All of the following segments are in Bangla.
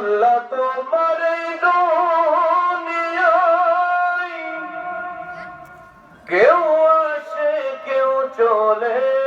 আল্লাহ তোমার কেউ আসে কেউ চলে।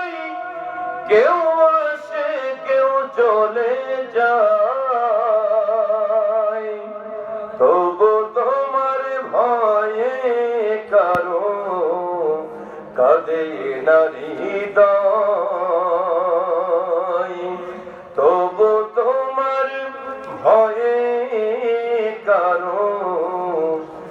এই কেউ আসে কেউ চলে তবু তোমার ভয়ে কারও কাঁদে নারী তবু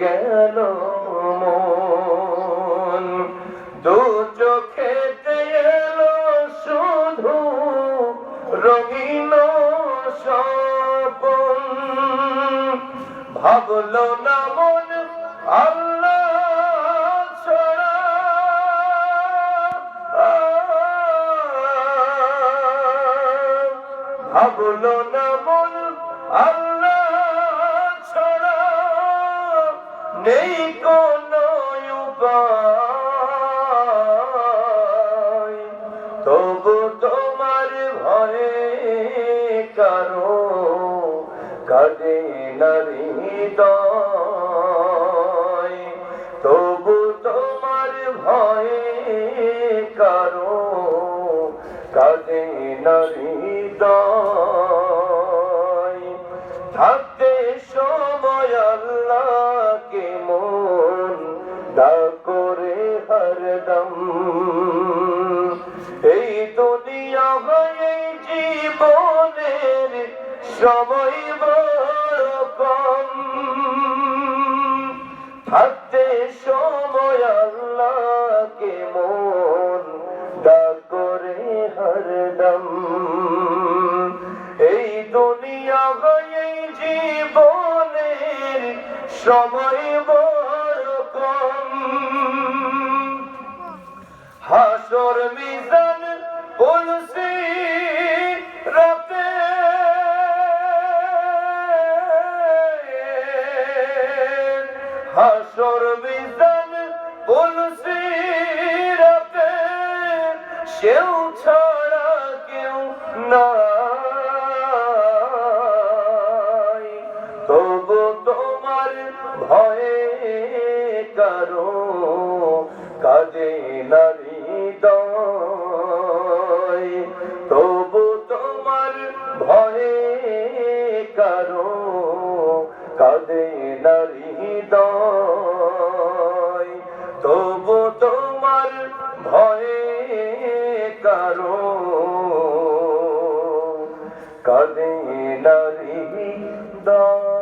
গেল দু চোখেতে এলো শুধু রঙিন ভাবলো না আল্লাহ ভাবলো আল্লাহ নেই কোন তবু তোমার ভয়ে কারও কাজে নারী তবু তোমার ভয়ে কারও কাজে নারী থাকতে সময় হরদম এই দুনিয়া হয় জীবনের সময় বড় কম। থাকতে সময় আল্লাহকে মন দা করে হরদম। এই দুনিয়া হয় জীবনের সময় বড় হাসর মিজান বলছি রাতে। হাসর মিজান বলছি রাতে, সেও ছাড়া কেউ নাই। তবু তোমার ভয়ে কারও কাজে নারী তবু তোমার ভয়ে কারও কাজে নারী তবু তোমার ভয়ে কারও কাজে নারী দয়